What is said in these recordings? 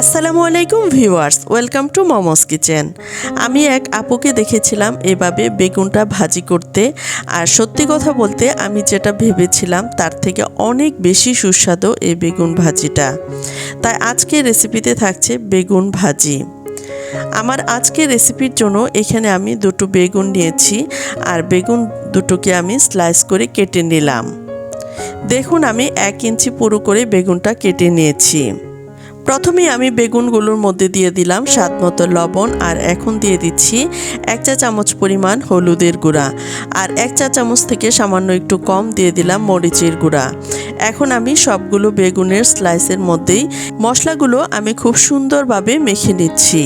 আসসালামু আলাইকুম viewers, welcome to Momos kitchen. আমি এক আপুকে দেখেছিলাম এভাবে বেগুনটা ভাজি করতে। আর সত্যি কথা বলতে আমি যেটা ভেবেছিলাম, তার থেকে অনেক বেশি সুস্বাদু এই বেগুন ভাজিটা। তাই আজকে রেসিপিতে থাকছে বেগুন ভাজি। আমার আজকের রেসিপির জন্য এখানে আমি দুটো বেগুন নিয়েছি, আর বেগুন দুটোকে আমি স্লাইস করে কেটে নিলাম। দেখুন, আমি এক ইঞ্চি পুরো করে বেগুনটা কেটে নিয়েছি। প্রথমে আমি বেগুনগুলোর মধ্যে দিয়ে দিলাম স্বাদ মতো লবণ আর এখন দিয়ে দিচ্ছি এক চা চামচ পরিমাণ হলুদের গুঁড়া আর এক চা চামচ থেকে সামান্য একটু কম দিয়ে দিলাম মরিচের গুঁড়া। এখন আমি সবগুলো বেগুনের স্লাইসের মধ্যেই মশলাগুলো আমি খুব সুন্দরভাবে মেখে নিচ্ছি।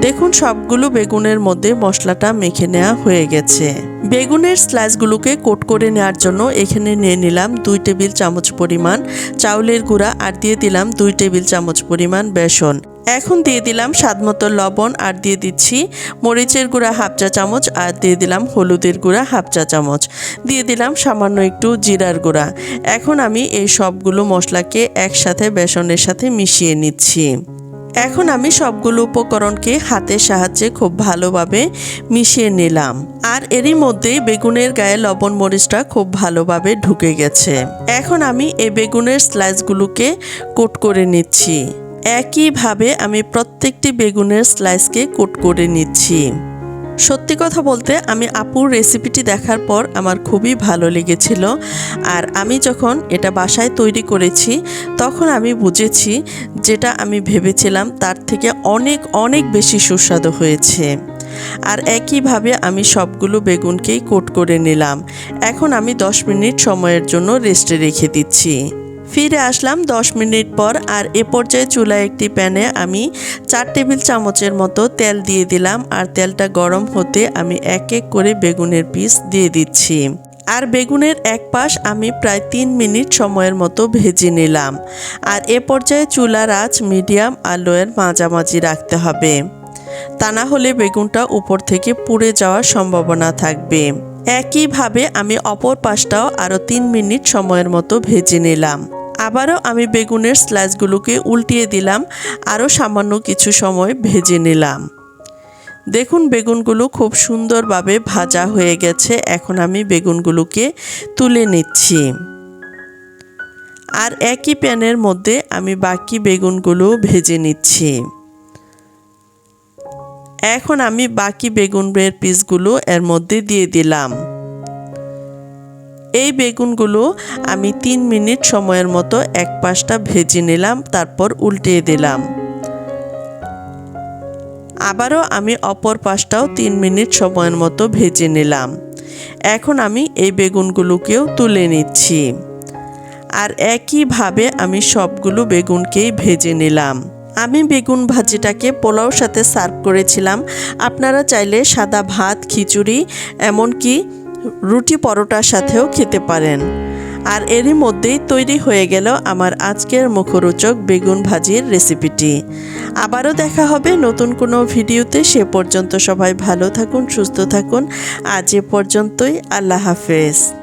দেখুন সবগুলো বেগুনের মধ্যে মশলাটা মেখে নেওয়া হয়ে গেছে। বেগুনের স্লাইসগুলোকে কোট করে নেওয়ার জন্য এখানে নিয়ে নিলাম দুই টেবিল চামচ পরিমাণ চাউলের গুঁড়া আর দিয়ে দিলাম দুই টেবিল চামচ পরিমাণ বেসন। এখন দিয়ে দিলাম স্বাদমতো লবণ আর দিয়ে দিচ্ছি মরিচের গুঁড়া হাফ চা চামচ আর দিয়ে দিলাম হলুদের গুঁড়া হাফ চা চামচ। দিয়ে দিলাম সামান্য একটু জিরার গুঁড়া। এখন আমি এই সবগুলো মশলাকে একসাথে বেসনের সাথে মিশিয়ে নিচ্ছি। এখন আমি সবগুলো উপকরণকে হাতের সাহায্যে খুব ভালোভাবে মিশিয়ে নিলাম। আর এরই মধ্যেই বেগুনের গায়ে লবণ মরিচটা খুব ভালোভাবে ঢুকে গেছে। এখন আমি এই বেগুনের স্লাইসগুলোকে কোট করে নিচ্ছি। একইভাবে আমি প্রত্যেকটি বেগুনের স্লাইসকে কোট করে নিচ্ছি। সত্যি কথা বলতে আমি আপুর রেসিপিটি দেখার পর আমার খুবই ভালো লেগেছিল। আর আমি যখন এটা বাসায় তৈরি করেছি, তখন আমি বুঝেছি যেটা আমি ভেবেছিলাম তার থেকে অনেক অনেক বেশি সুস্বাদু হয়েছে। আর একইভাবে আমি সবগুলো বেগুনকেই কোট করে নিলাম। এখন আমি দশ মিনিট সময়ের জন্য রেস্টে রেখে দিচ্ছি। ফিরে আসলাম দশ মিনিট পর আর এ পর্যায়ে চুলায় একটি প্যানে আমি চার টেবিল চামচের মতো তেল দিয়ে দিলাম আর তেলটা গরম হতে আমি এক এক করে বেগুনের পিস দিয়ে দিচ্ছি। আর বেগুনের এক পাশ আমি প্রায় তিন মিনিট সময়ের মতো ভেজে নিলাম। আর এ পর্যায়ে চুলার আঁচ মিডিয়াম আর লোয়ের মাঝামাঝি রাখতে হবে। তা না হলে বেগুনটা উপর থেকে পুড়ে যাওয়ার সম্ভাবনা থাকবে। একইভাবে আমি অপর পাশটাও আরও তিন মিনিট সময়ের মতো ভেজে নিলাম। আবারও আমি বেগুনের স্লাইসগুলোকে উল্টিয়ে দিলাম, আরও সামান্য কিছু সময় ভেজে নিলাম। দেখুন বেগুনগুলো খুব সুন্দরভাবে ভাজা হয়ে গেছে, এখন আমি বেগুনগুলোকে তুলে নিচ্ছি। আর একই প্যানের মধ্যে আমি বাকি বেগুনগুলো ভেজে নিচ্ছি। এখন আমি বাকি বেগুনের পিসগুলো এর মধ্যে দিয়ে দিলাম। এই বেগুনগুলো আমি তিন মিনিট সময়ের মতো এক পাশটা ভেজে নিলাম, তারপর উল্টিয়ে দিলাম। আবারও আমি অপর পাশটাও তিন মিনিট সময়ের মতো ভেজে নিলাম। এখন আমি এই বেগুনগুলোকেও তুলে নিচ্ছি। আর একইভাবে আমি সবগুলো বেগুনকেই ভেজে নিলাম। আমি বেগুন ভাজিটাকে পোলাওর সাথে সার্ভ করেছিলাম। আপনারা চাইলে সাদা ভাত, খিচুড়ি, এমনকি রুটি পরোটার সাথেও খেতে পারেন। আর এরই মধ্যেই তৈরি হয়ে গেল আমার আজকের মুখরোচক বেগুন ভাজির রেসিপিটি। আবারও দেখা হবে নতুন কোনো ভিডিওতে। সে পর্যন্ত সবাই ভালো থাকুন, সুস্থ থাকুন। আজ এ পর্যন্তই। আল্লাহ হাফেজ।